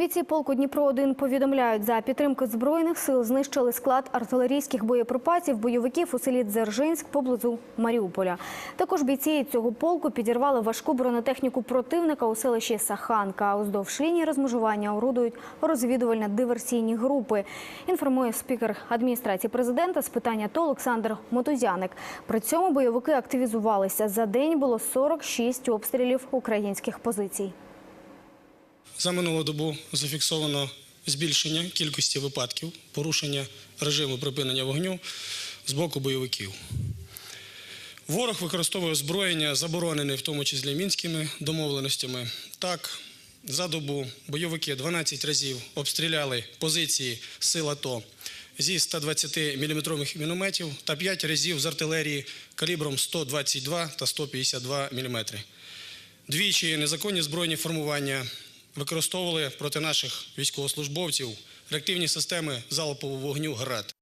Бійці полку Дніпро 1 повідомляють, за підтримки збройних сил знищили склад артилерійських боєприпасів бойовиків у селі Дзержинськ поблизу Маріуполя. Також бійці цього полку підірвали важку бронетехніку противника у селищі Саханка. Уздовж лінії розмежування орудують розвідувально-диверсійні групи. Інформує спікер адміністрації президента з питання АТО Олександр Мотузяник. При цьому бойовики активізувалися. За день було 46 обстрілів українських позицій. За минулу добу зафіксовано збільшення кількості випадків порушення режиму припинення вогню з боку бойовиків. Ворог використовує озброєння, заборонене в тому числі мінськими домовленостями. Так, за добу бойовики 12 разів обстріляли позиції сил АТО зі 120-мм мінометів та 5 разів з артилерії калібром 122 та 152 мм. Двічі незаконні збройні формування використовували проти наших військовослужбовців реактивні системи залпового вогню ГРАД.